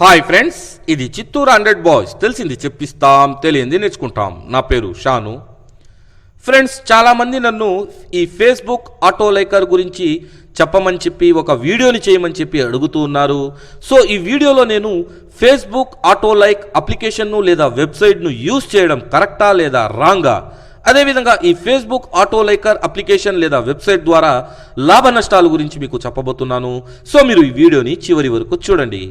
Hi friends ఇది Chittoor hundred boys. తెలిసింది చెప్పిస్తాం తెలియంది నేర్చుకుంటాం. నా పేరు షాను. ఫ్రెండ్స్ చాలామంది నన్ను ఈ ఫేస్బుక్ ఆటో లైకర్ గురించి చెప్పమని చెప్పి ఒక వీడియోని చేయమని చెప్పి అడుగుతూ ఉన్నారు. సో ఈ వీడియోలో నేను ఫేస్బుక్ ఆటో లైక్ అప్లికేషన్ను లేదా వెబ్సైట్ను యూజ్ చేయడం కరెక్టా లేదా రాంగా? అదేవిధంగా ఈ ఫేస్బుక్ ఆటో లైకర్ అప్లికేషన్ లేదా వెబ్సైట్ ద్వారా లాభ నష్టాల గురించి మీకు చెప్పబోతున్నాను. సో మీరు ఈ వీడియోని చివరి వరకు చూడండి.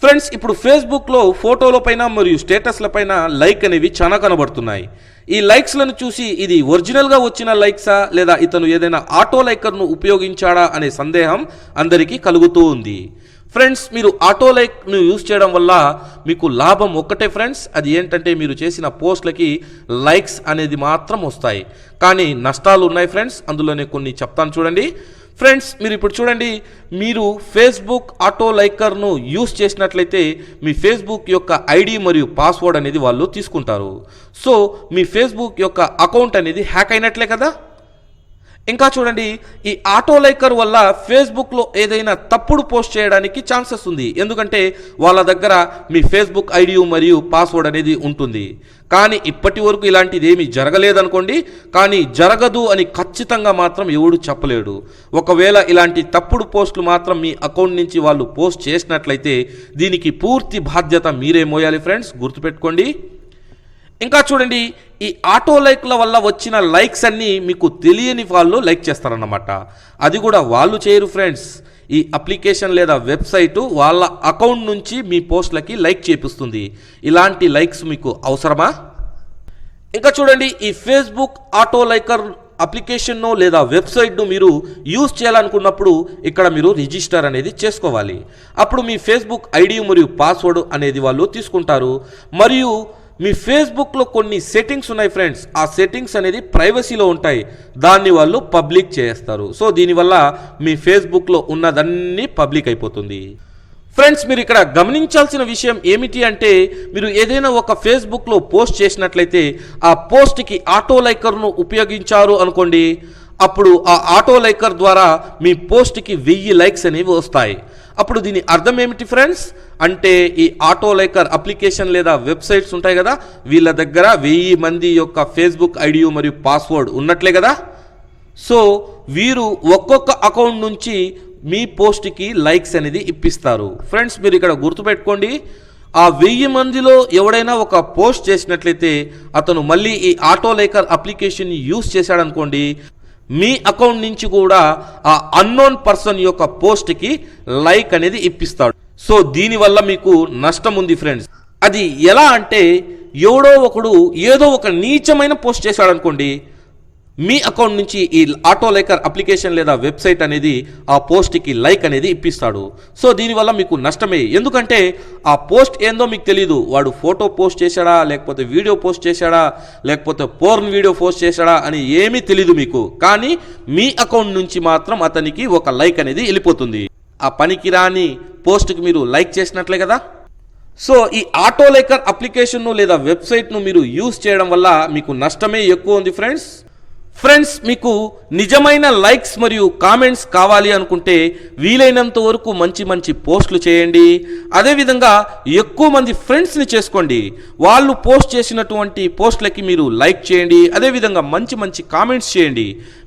ఫ్రెండ్స్ ఇప్పుడు ఫేస్బుక్లో ఫోటోల పైన మరియు స్టేటస్ల పైన లైక్ అనేవి చాలా కనబడుతున్నాయి. ఈ లైక్స్లను చూసి ఇది ఒరిజినల్గా వచ్చిన లైక్సా లేదా ఇతను ఏదైనా ఆటో లైకర్ను ఉపయోగించాడా అనే సందేహం అందరికీ కలుగుతూ ఉంది. ఫ్రెండ్స్ మీరు ఆటో లైక్ను యూజ్ చేయడం వల్ల మీకు లాభం ఒక్కటే ఫ్రెండ్స్ అది ఏంటంటే మీరు చేసిన పోస్ట్లకి లైక్స్ అనేది మాత్రం వస్తాయి. కానీ నష్టాలు ఉన్నాయి ఫ్రెండ్స్ అందులోనే కొన్ని చెప్తాను చూడండి. ఫ్రెండ్స్ మీరు ఇప్పుడు చూడండి మీరు ఫేస్బుక్ ఆటో లైకర్ను యూస్ చేసినట్లయితే మీ ఫేస్బుక్ యొక్క ఐడి మరియు పాస్వర్డ్ అనేది వాళ్ళు తీసుకుంటారు. సో మీ ఫేస్బుక్ యొక్క అకౌంట్ అనేది హ్యాక్ అయినట్లే కదా? ఇంకా చూడండి ఈ ఆటో లైకర్ వల్ల ఫేస్బుక్లో ఏదైనా తప్పుడు పోస్ట్ చేయడానికి ఛాన్సెస్ ఉంది. ఎందుకంటే వాళ్ళ దగ్గర మీ ఫేస్బుక్ ఐడి మరియు పాస్వర్డ్ అనేది ఉంటుంది. కానీ ఇప్పటి వరకు ఇలాంటిది ఏమీ జరగలేదనుకోండి కానీ జరగదు అని ఖచ్చితంగా మాత్రం ఎవడు చెప్పలేడు. ఒకవేళ ఇలాంటి తప్పుడు పోస్టులు మాత్రం మీ అకౌంట్ నుంచి వాళ్ళు పోస్ట్ చేసినట్లయితే దీనికి పూర్తి బాధ్యత మీరే మోయాలి ఫ్రెండ్స్. గుర్తుపెట్టుకోండి. ఇంకా చూడండి ఈ ఆటో లైక్ల వల్ల వచ్చిన లైక్స్ అన్నీ మీకు తెలియని వాళ్ళు లైక్ చేస్తారన్నమాట. అది కూడా వాళ్ళు చేయరు ఫ్రెండ్స్. ఈ అప్లికేషన్ లేదా వెబ్సైటు వాళ్ళ అకౌంట్ నుంచి మీ పోస్ట్లకి లైక్ చేపిస్తుంది. ఇలాంటి లైక్స్ మీకు అవసరమా? ఇంకా చూడండి ఈ ఫేస్బుక్ ఆటో లైకర్ అప్లికేషన్ను లేదా వెబ్సైట్ను మీరు యూజ్ చేయాలనుకున్నప్పుడు ఇక్కడ మీరు రిజిస్టర్ అనేది చేసుకోవాలి. అప్పుడు మీ ఫేస్బుక్ ఐడి మరియు పాస్వర్డ్ అనేది వాళ్ళు తీసుకుంటారు. మరియు మీ ఫేస్బుక్లో కొన్ని సెట్టింగ్స్ ఉన్నాయి ఫ్రెండ్స్ ఆ సెట్టింగ్స్ అనేది ప్రైవసీలో ఉంటాయి. దాన్ని వాళ్ళు పబ్లిక్ చేస్తారు. సో దీనివల్ల మీ ఫేస్బుక్లో ఉన్నదన్నీ పబ్లిక్ అయిపోతుంది. ఫ్రెండ్స్ మీరు ఇక్కడ గమనించాల్సిన విషయం ఏమిటి అంటే మీరు ఏదైనా ఒక ఫేస్బుక్లో పోస్ట్ చేసినట్లయితే ఆ పోస్ట్కి ఆటో లైకర్ను ఉపయోగించారు అనుకోండి అప్పుడు ఆ ఆటో లైకర్ ద్వారా మీ పోస్ట్కి వెయ్యి లైక్స్ అనేవి వస్తాయి. అప్పుడు దీని అర్థం ఏమిటి ఫ్రెండ్స్? అంటే ఈ ఆటో లైకర్ అప్లికేషన్ లేదా వెబ్సైట్స్ ఉంటాయి కదా వీళ్ళ దగ్గర వెయ్యి మంది యొక్క ఫేస్బుక్ ఐడి మరియు పాస్వర్డ్ ఉన్నట్లే కదా? సో వీరు ఒక్కొక్క అకౌంట్ నుంచి మీ పోస్ట్కి లైక్స్ అనేది ఇప్పిస్తారు. ఫ్రెండ్స్ మీరు ఇక్కడ గుర్తుపెట్టుకోండి ఆ వెయ్యి మందిలో ఎవడైనా ఒక పోస్ట్ చేసినట్లయితే అతను మళ్ళీ ఈ ఆటో లైకర్ అప్లికేషన్ యూస్ చేశాడనుకోండి మీ అకౌంట్ నుంచి కూడా ఆ అన్నోన్ పర్సన్ యొక్క పోస్ట్కి లైక్ అనేది ఇప్పిస్తాడు. సో దీనివల్ల మీకు నష్టం ఉంది ఫ్రెండ్స్ అది ఎలా అంటే ఎవడో ఒకడు ఏదో ఒక నీచమైన పోస్ట్ చేశాడనుకోండి మీ అకౌంట్ నుంచి ఈ ఆటో లైకర్ అప్లికేషన్ లేదా వెబ్సైట్ అనేది ఆ పోస్ట్కి లైక్ అనేది ఇప్పిస్తాడు. సో దీనివల్ల మీకు నష్టమే. ఎందుకంటే ఆ పోస్ట్ ఏందో మీకు తెలియదు వాడు ఫోటో పోస్ట్ చేశాడా? లేకపోతే వీడియో పోస్ట్ చేశాడా? లేకపోతే పోర్న్ వీడియో పోస్ట్ చేశాడా? అని ఏమీ తెలియదు మీకు. కానీ మీ అకౌంట్ నుంచి మాత్రం అతనికి ఒక లైక్ అనేది వెళ్ళిపోతుంది. ఆ పనికి రాని పోస్ట్కి మీరు లైక్ చేసినట్లే కదా? సో ఈ ఆటో లైకర్ అప్లికేషన్ను లేదా వెబ్సైట్ను మీరు యూస్ చేయడం వల్ల మీకు నష్టమే ఎక్కువ ఉంది ఫ్రెండ్స్. ఫ్రెండ్స్ మీకు నిజమైన లైక్స్ మరియు కామెంట్స్ కావాలి అనుకుంటే వీలైనంత వరకు మంచి మంచి పోస్టులు చేయండి. అదేవిధంగా ఎక్కువ మంది ఫ్రెండ్స్ని చేసుకోండి. వాళ్ళు పోస్ట్ చేసినటువంటి పోస్టులకి మీరు లైక్ చేయండి. అదేవిధంగా మంచి మంచి కామెంట్స్ చేయండి.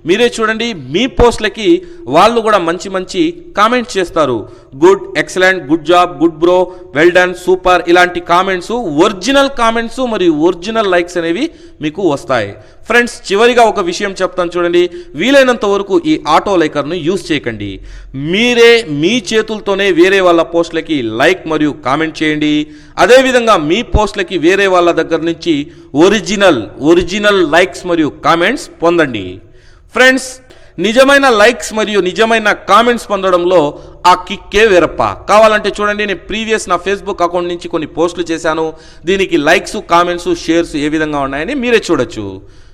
మీరే చూడండి మీ పోస్ట్లకి వాళ్ళు కూడా మంచి మంచి కామెంట్స్ చేస్తారు. Good excellent good job good bro well done super ఇలాంటి కామెంట్స్ ఒరిజినల్ కామెంట్స్ మరియు ఒరిజినల్ లైక్స్ అనేవి మీకు వస్తాయి. ఫ్రెండ్స్ చివరిగా ఒక విషయం చెప్తాను చూడండి. వీలైనంత వరకు ఈ ఆటో లైకర్ను యూజ్ చేయకండి. మీరే మీ చేతులతోనే వేరే వాళ్ళ పోస్ట్లకి లైక్ మరియు కామెంట్ చేయండి. అదేవిధంగా మీ పోస్ట్లకి వేరే వాళ్ళ దగ్గర నుంచి ఒరిజినల్ ఒరిజినల్ లైక్స్ మరియు కామెంట్స్ పొందండి. ఫ్రెండ్స్ నిజమైన లైక్స్ మరియు నిజమైన కామెంట్స్ పొందడంలో ఆ కిక్కే వేరప్ప. కావాలంటే చూడండి నేను ప్రీవియస్ నా ఫేస్బుక్ అకౌంట్ నుంచి కొన్ని పోస్టులు చేశాను. దీనికి లైక్స్ కామెంట్స్ షేర్స్ ఏ విధంగా ఉన్నాయని మీరే చూడొచ్చు.